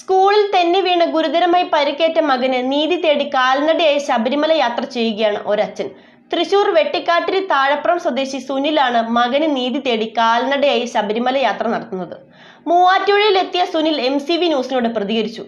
സ്കൂളിൽ തെന്നി വീണ് ഗുരുതരമായി പരിക്കേറ്റ മകന് നീതി തേടി കാൽനടയായി ശബരിമല യാത്ര ചെയ്യുകയാണ് ഒരച്ഛൻ. തൃശൂർ വെട്ടിക്കാട്ടിരി താഴപ്പുറം സ്വദേശി സുനിലാണ് മകന് നീതി തേടി കാൽനടയായി ശബരിമല യാത്ര നടത്തുന്നത്. മൂവാറ്റുപുഴയിലെത്തിയ സുനിൽ എം സി വി ന്യൂസിനോട് പ്രതികരിച്ചു.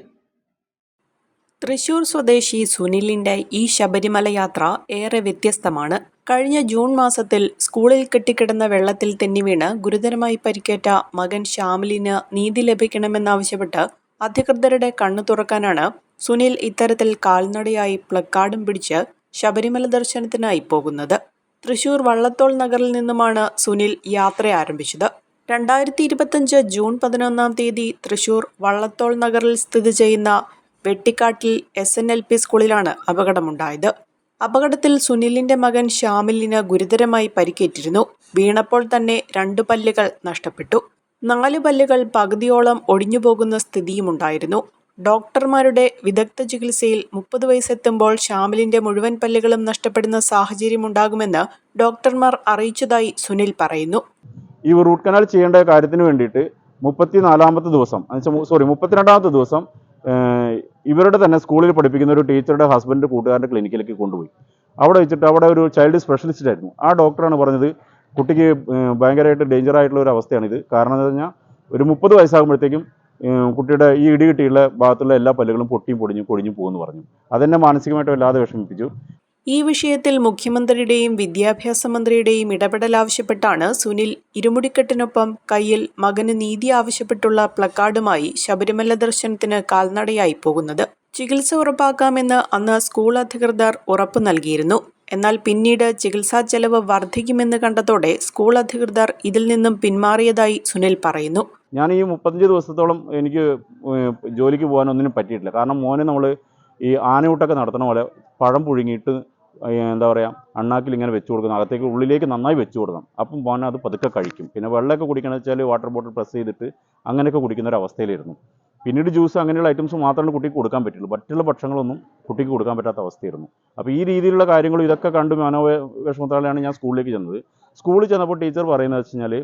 തൃശൂർ സ്വദേശി സുനിലിന്റെ ഈ ശബരിമല യാത്ര ഏറെ വ്യത്യസ്തമാണ്. കഴിഞ്ഞ ജൂൺ മാസത്തിൽ സ്കൂളിൽ കെട്ടിക്കിടന്ന വെള്ളത്തിൽ തെന്നിവീണ് ഗുരുതരമായി പരിക്കേറ്റ മകൻ ശ്യാമിലിന് നീതി ലഭിക്കണമെന്നാവശ്യപ്പെട്ട് അധികൃതരുടെ കണ്ണു തുറക്കാനാണ് സുനിൽ ഇത്തരത്തിൽ കാൽനടയായി പ്ലക്കാർഡും പിടിച്ച് ശബരിമല ദർശനത്തിനായി പോകുന്നത്. തൃശൂർ വള്ളത്തോൾ നഗറിൽ നിന്നുമാണ് സുനിൽ യാത്ര ആരംഭിച്ചത്. രണ്ടായിരത്തി ഇരുപത്തഞ്ച് ജൂൺ പതിനൊന്നാം തീയതി തൃശൂർ വള്ളത്തോൾ നഗറിൽ സ്ഥിതി ചെയ്യുന്ന വെട്ടിക്കാട്ടിൽ എസ് എൻ എൽ പി സ്കൂളിലാണ് അപകടമുണ്ടായത്. അപകടത്തിൽ സുനിലിന്റെ മകൻ ശ്യാമിലിന് ഗുരുതരമായി പരിക്കേറ്റിരുന്നു. വീണപ്പോൾ തന്നെ രണ്ടു പല്ലുകൾ നഷ്ടപ്പെട്ടു. നാല് പല്ലുകൾ പകുതിയോളം ഒടിഞ്ഞുപോകുന്ന സ്ഥിതിയുമുണ്ടായിരുന്നു. ഡോക്ടർമാരുടെ വിദഗ്ധ ചികിത്സയിൽ മുപ്പത് വയസ്സെത്തുമ്പോൾ ശ്യാമിലിന്റെ മുഴുവൻ പല്ലുകളും നഷ്ടപ്പെടുന്ന സാഹചര്യമുണ്ടാകുമെന്ന് ഡോക്ടർമാർ അറിയിച്ചതായി സുനിൽ പറയുന്നു. ഈ റൂട്ട് കനാൽ ചെയ്യേണ്ട കാര്യത്തിന് വേണ്ടിയിട്ട് മുപ്പത്തിനാലാമത്തെ ദിവസം സോറി മുപ്പത്തിരണ്ടാമത്തെ ദിവസം ഇവരുടെ തന്നെ സ്കൂളിൽ പഠിപ്പിക്കുന്ന ഒരു ടീച്ചറുടെ ഹസ്ബൻഡ് കൂട്ടുകാരന്റെ ക്ലിനിക്കിലേക്ക് കൊണ്ടുപോയി. അവിടെ വെച്ചിട്ട് അവിടെ ഒരു ചൈൽഡ് സ്പെഷ്യലിസ്റ്റ് ആയിരുന്നു. ആ ഡോക്ടറാണ് പറഞ്ഞത് കുട്ടിക്ക് ഭയങ്കരമായിട്ട് ഡേഞ്ചർ ആയിട്ടുള്ള ഒരു അവസ്ഥയാണിത്. കാരണം എന്ന് പറഞ്ഞാൽ ഒരു മുപ്പത് വയസ്സാകുമ്പോഴത്തേക്കും കുട്ടിയുടെ ഈ ഇടി കിട്ടിയുള്ള ഭാഗത്തുള്ള എല്ലാ പല്ലുകളും പൊട്ടിയും പൊടിഞ്ഞു കൊടിഞ്ഞു പോകുമെന്ന് പറഞ്ഞു. അതെന്നെ മാനസികമായിട്ട് വല്ലാതെ വിഷമിപ്പിച്ചു. ഈ വിഷയത്തിൽ മുഖ്യമന്ത്രിയുടെയും വിദ്യാഭ്യാസ മന്ത്രിയുടെയും ഇടപെടൽ ആവശ്യപ്പെട്ടാണ് സുനിൽ ഇരുമുടിക്കെട്ടിനൊപ്പം കയ്യിൽ മകന് നീതി ആവശ്യപ്പെട്ടുള്ള പ്ലക്കാർഡുമായി ശബരിമല ദർശനത്തിന് കാൽനടയായി പോകുന്നത്. ചികിത്സ ഉറപ്പാക്കാമെന്ന് അന്ന് സ്കൂൾ അധികൃതർ ഉറപ്പു നൽകിയിരുന്നു. എന്നാൽ പിന്നീട് ചികിത്സാ ചെലവ് വർദ്ധിക്കുമെന്ന് കണ്ടതോടെ സ്കൂൾ അധികൃതർ ഇതിൽ നിന്നും പിന്മാറിയതായി സുനിൽ പറയുന്നു. ഞാൻ ഈ മുപ്പത്തഞ്ച് ദിവസത്തോളം എനിക്ക് ജോലിക്ക് പോകാൻ ഒന്നിനും പറ്റിയിട്ടില്ല. കാരണം മോനെ നമ്മൾ ഈ ആനയൂട്ടൊക്കെ നടത്തണ പോലെ പഴം പുഴുങ്ങിയിട്ട് എന്താ പറയുക അണ്ണാക്കിൽ ഇങ്ങനെ വെച്ച് കൊടുക്കണം അകത്തേക്ക് ഉള്ളിലേക്ക് നന്നായി വെച്ച് കൊടുക്കണം. അപ്പം മോനെ അത് പതുക്കെ കഴിക്കും. പിന്നെ വെള്ളമൊക്കെ കുടിക്കണമെന്ന് വെച്ചാൽ വാട്ടർ ബോട്ടിൽ പ്രസ് ചെയ്തിട്ട് അങ്ങനെയൊക്കെ കുടിക്കുന്ന ഒരു അവസ്ഥയിലായിരുന്നു പിന്നീട് ജ്യൂസ് അങ്ങനെയുള്ള ഐറ്റംസ് മാത്രമേ കുട്ടിക്ക് കൊടുക്കാൻ പറ്റുള്ളൂ. മറ്റുള്ള ഭക്ഷണങ്ങളൊന്നും കുട്ടിക്ക് കൊടുക്കാൻ പറ്റാത്ത അവസ്ഥയായിരുന്നു. അപ്പോൾ ഈ രീതിയിലുള്ള കാര്യങ്ങളും ഇതൊക്കെ കണ്ട് മനോവ വിഷമത്താലെയാണ് ഞാൻ സ്കൂളിലേക്ക് ചെന്നത്. സ്കൂളിൽ ചെന്നപ്പോൾ ടീച്ചർ പറയുന്നത് വെച്ച് കഴിഞ്ഞാൽ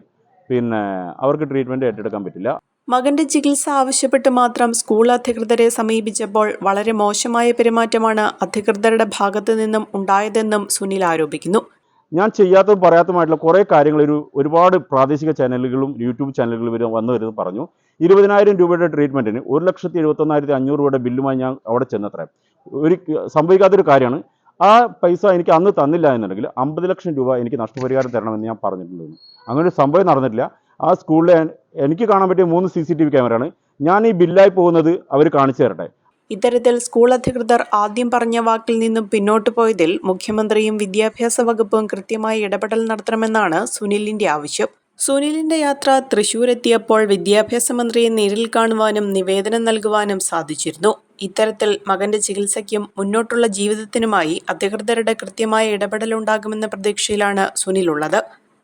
പിന്നെ അവർക്ക് ട്രീറ്റ്മെന്റ് ഏറ്റെടുക്കാൻ പറ്റില്ല. മകന്റെ ചികിത്സ ആവശ്യപ്പെട്ട് മാത്രം സ്കൂൾ അധികൃതരെ സമീപിച്ചപ്പോൾ വളരെ മോശമായ പെരുമാറ്റമാണ് അധികൃതരുടെ ഭാഗത്തു നിന്നും ഉണ്ടായതെന്നും സുനിൽ ആരോപിക്കുന്നു. ഞാൻ ചെയ്യാത്തതും പറയാത്തതുമായിട്ടുള്ള കുറേ കാര്യങ്ങൾ ഒരു ഒരുപാട് പ്രാദേശിക ചാനലുകളും യൂട്യൂബ് ചാനലുകളും വരെ വന്നു വരുന്നത് പറഞ്ഞു. ഇരുപതിനായിരം രൂപയുടെ ട്രീറ്റ്മെന്റിന് ഒരു ലക്ഷത്തി എഴുപത്തൊന്നായിരത്തി അഞ്ഞൂറ് രൂപയുടെ ബില്ലുമായി ഞാൻ അവിടെ ചെന്നത്ര. ഒരു സംഭവിക്കാത്തൊരു കാര്യമാണ്. ആ പൈസ എനിക്ക് അന്ന് തന്നില്ല എന്നുണ്ടെങ്കിൽ അമ്പത് ലക്ഷം രൂപ എനിക്ക് നഷ്ടപരിഹാരം തരണമെന്ന് ഞാൻ പറഞ്ഞിട്ടുണ്ടായിരുന്നു. അങ്ങനെ ഒരു സംഭവം നടന്നിട്ടില്ല. ആ സ്കൂളിലെ എനിക്ക് കാണാൻ പറ്റിയ മൂന്ന് സി സി ടി വി ക്യാമറയാണ്. ഞാൻ ഈ ബില്ലായി പോകുന്നത് അവർ കാണിച്ചു തരട്ടെ. ഇത്തരത്തിൽ സ്കൂൾ അധികൃതർ ആദ്യം പറഞ്ഞ വാക്കിൽ നിന്നും പിന്നോട്ടു പോയതിൽ മുഖ്യമന്ത്രിയും വിദ്യാഭ്യാസ വകുപ്പും കൃത്യമായി ഇടപെടൽ നടത്തണമെന്നാണ് സുനിലിന്റെ ആവശ്യം. സുനിലിന്റെ യാത്ര തൃശൂരെത്തിയപ്പോൾ വിദ്യാഭ്യാസ മന്ത്രിയെ നേരിൽ കാണുവാനും നിവേദനം നൽകുവാനും സാധിച്ചിരുന്നു. ഇത്തരത്തിൽ മകന്റെ ചികിത്സയ്ക്കും മുന്നോട്ടുള്ള ജീവിതത്തിനുമായി അധികൃതരുടെ കൃത്യമായ ഇടപെടൽ ഉണ്ടാകുമെന്ന പ്രതീക്ഷയിലാണ് സുനിലുള്ളത്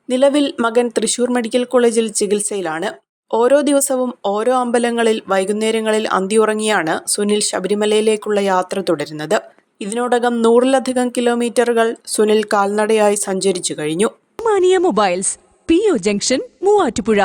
നിലവിൽ മകൻ തൃശൂർ മെഡിക്കൽ കോളേജിൽ ചികിത്സയിലാണ്. ഓരോ ദിവസവും ഓരോ അമ്പലങ്ങളിൽ വൈകുന്നേരങ്ങളിൽ അന്തിയുറങ്ങിയാണ് സുനിൽ ശബരിമലയിലേക്കുള്ള യാത്ര തുടരുന്നത്. ഇതിനോടകം നൂറിലധികം കിലോമീറ്ററുകൾ സുനിൽ കാൽനടയായി സഞ്ചരിച്ചു കഴിഞ്ഞു. Mania mobiles P O junction Muvattupuzha.